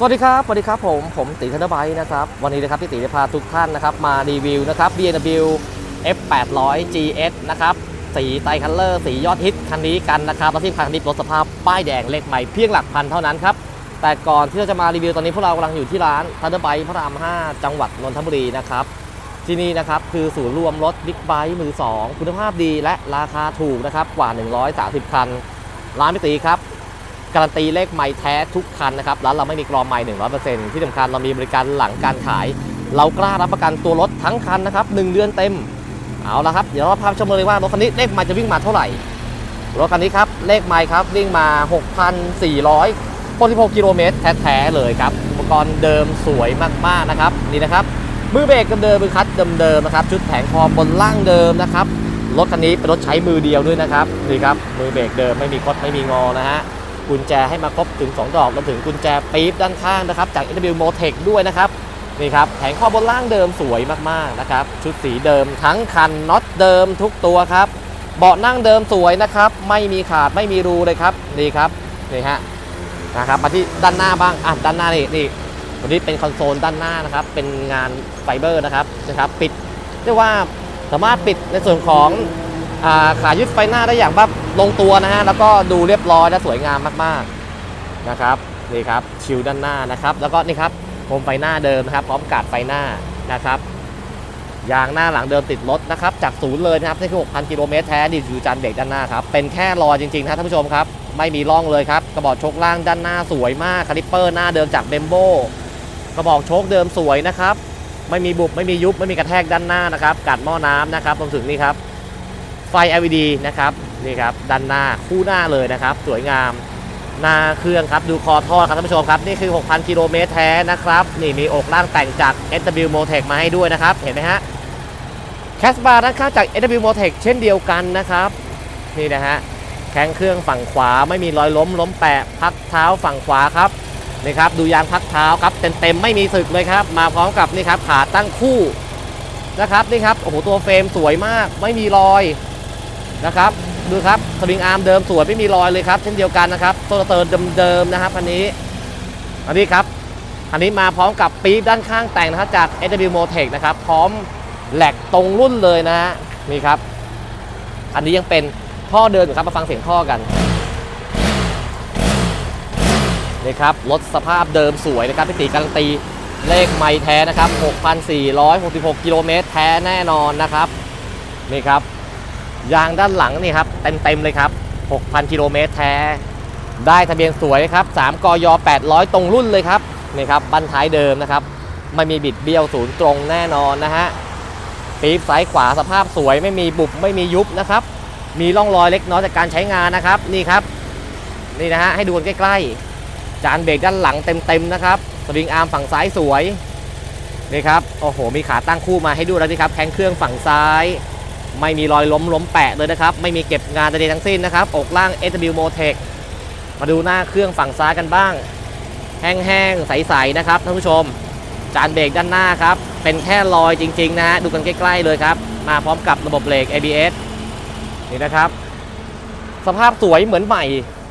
สวัสดีครับ สวัสดีครับผม ผมตีธันไบนะครับ วันนี้นะครับพี่ตีจะพาทุกท่านนะครับมารีวิวนะครับ BMW F800 GS นะครับ สีไตคัลเลอร์ สียอดฮิตคันนี้กันนะครับแล้วที่คันนี้รถสภาพป้ายแดงเลขใหม่เพียงหลักพันเท่านั้นครับ แต่ก่อนที่เราจะมารีวิวตอนนี้พวกเรากำลังอยู่ที่ร้านทันเดอร์ไบพระราม 5 จังหวัดนนทบุรีนะครับ ที่นี่นะครับคือศูนย์รวมรถบิ๊กไบค์มือ 2 คุณภาพดีและราคาถูกนะครับกว่า 130 คัน ร้านพี่ตีครับ การันตีเลขไม้แท้ทุกคันนะครับร้านเราไม่มีกรอมไม้หนึ่งร้อยเปอร์เซ็นต์ที่สำคัญเรามีบริการหลังการขาย เรากล้ารับประกันตัวรถทั้งคันนะครับหนึ่งเดือนเต็มเอาละครับเดี๋ยวเราพาชมเลยว่ารถคันนี้เลขไม้จะวิ่งมาเท่าไหร่รถคันนี้ครับเลขไม้ครับวิ่งมา 6,466กิโลเมตรแท้ๆเลยครับอุปกรณ์เดิมสวยมากๆนะครับนี่นะครับมือเบรกเดิมมือคัตช์เดิมๆนะครับชุดแผงคอบนล่างเดิมนะครับรถคันนี้เป็นรถใช้มือเดียวด้วยนะครับนี่ครับมือเบรกเดิมไม่มีคดไม่มีงอนะฮะ กุญแจให้มาครบถึง 2 ดอกรวมถึงกุญแจปี๊บด้านข้างนะครับจาก NW Motec ด้วยนะครับนี่ครับแผงข้อบนล่างเดิมสวยมากๆนะครับชุดสีเดิมทั้งคันน็อตเดิมทุกตัวครับเบาะนั่งเดิมสวยนะครับไม่มีขาดไม่มีรูเลยครับนี่ครับนี่ฮะนะครับมาที่ด้านหน้าบ้างอะด้านหน้านี่นี่วันนี้เป็นคอนโซลด้านหน้านะครับเป็นงานไฟเบอร์นะครับนะครับปิดเรียกว่าสามารถปิดในส่วนของ ขายึดไฟหน้าได้อย่างแบบลงตัวนะฮะแล้วก็ดูเรียบร้อยและสวยงามมากๆนะครับนี่ครับชิวด้านหน้านะครับ แล้วก็นี่ครับโคมไฟหน้าเดิมนะครับ พร้อมกาดไฟหน้านะครับยางหน้าหลังเดิมติดรถนะครับจากศูนย์เลยนะครับนี่คือ 6,000 กิโลเมตรแท้นี่คือจานเบรกด้านหน้าครับ เป็นแค่รอยจริงๆนะท่านผู้ชมครับ ไม่มีร่องเลยครับ กระบอกชคล่างด้านหน้าสวยมากคาลิปเปอร์หน้าเดิมจากเบมโบกระบอกชคเดิมสวยนะครับ ไม่มีบุบไม่มียุบไม่มีกระแทกด้านหน้านะครับกัดหม้อน้ำนะครับรวมถึงนี่ครับ ไฟ LED นะครับนี่ครับด้านหน้าคู่หน้าเลยนะครับ สวยงามหน้าเครื่องครับดูคอท่อครับท่านผู้ชมครับ นี่คือ 6,000 กิโลเมตรแท้นะครับ นี่มีอกล่างแต่งจาก SW Motec มาให้ด้วยนะครับ เห็นไหมฮะแคสบาร์ด้านข้างจาก SW Motec เช่นเดียวกันนะครับ นี่นะฮะแข้งเครื่องฝั่งขวาไม่มีรอยล้มล้มแปะพักเท้าฝั่งขวาครับนี่ครับดูยางพักเท้าครับเต็มๆไม่มีสึกเลยครับ มาพร้อมกับนี่ครับขาตั้งคู่นะครับนี่ครับโอ้โหตัวเฟรมสวยมาก ไม่มีรอย นะครับดูครับสวิงอาร์มเดิมสวยไม่มีรอยเลยครับ เช่นเดียวกันนะครับตัวเติร์เดิมๆนะครับอันนี้อันนี้ครับอันนี้มาพร้อมกับปี๊บด้านข้างแต่งนะครับจาก SW Motec นะครับ พร้อมแหลกตรงรุ่นเลยนะฮะนี่ครับ อันนี้ยังเป็นท่อเดิมอยู่ครับมาฟังเสียงท่อกันนี่ครับรถสภาพเดิมสวยนะครับพี่ตีการันตีเลขไมล์แท้นะครับ 6,466 กิโลเมตรแท้แน่นอนนะครับ นี่ครับ ยางด้านหลังนี่ครับเต็มๆเลยครับ 6,000 กิโลเมตรแท้ ได้ทะเบียนสวยครับ 3กย800 ตรงรุ่นเลยครับนี่ครับบันท้ายเดิมนะครับ ไม่มีบิดเบี้ยวศูนย์ตรงแน่นอนนะฮะปี๊บซ้ายขวาสภาพสวยไม่มีบุบไม่มียุบนะครับ มีร่องรอยเล็กน้อยจากการใช้งานนะครับ นี่ครับ นี่นะฮะให้ดูกันใกล้ๆ จานเบรกด้านหลังเต็มๆนะครับสวิงอาร์มฝั่งซ้ายสวยนี่ครับโอ้โหมีขาตั้งคู่มาให้ดูแล้วนี่ครับแข้งเครื่องฝั่งซ้าย ไม่มีรอยล้มล้มแปะเลยนะครับ ไม่มีเก็บงานใดๆทั้งสิ้นนะครับ อกล่าง SW Motec มาดูหน้าเครื่องฝั่งซ้ายกันบ้าง แห้งๆ ใสๆ นะครับท่านผู้ชม จานเบรกด้านหน้าครับ เป็นแค่รอยจริง ๆ นะฮะ ดูกันใกล้ ๆ เลยครับ มาพร้อมกับระบบเบรก ABS นี่นะครับ สภาพสวยเหมือนใหม่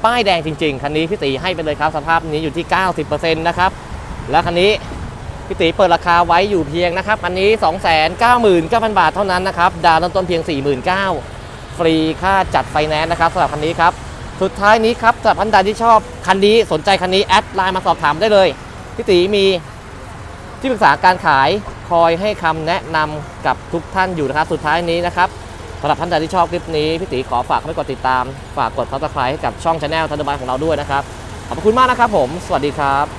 ป้ายแดงจริง ๆ คันนี้พี่ตีให้ไปเลยครับ สภาพนี้อยู่ที่ 90%นะครับ แล้วคันนี้ พี่ตีเปิดราคาไว้อยู่เพียงนะครับ อันนี้ 299,000 บาทเท่านั้นนะครับ ดาวน์ต้นเพียง 49,000 ฟรีค่าจัดไฟแนนซ์นะครับสำหรับคันนี้ครับ สุดท้ายนี้ครับสำหรับท่านใดที่ชอบคันนี้สนใจคันนี้แอดไลน์มาสอบถามได้เลย พี่ตีมีที่ปรึกษาการขายคอยให้คำแนะนำกับทุกท่านอยู่นะครับ สุดท้ายนี้นะครับสำหรับท่านใดที่ชอบคลิปนี้พี่ตีขอฝากไว้กดติดตาม ฝากกดซับสไครต์ให้กับช่องชาแนลทันเดอร์บายของเราด้วยนะครับ ขอบคุณมากนะครับผม สวัสดีครับ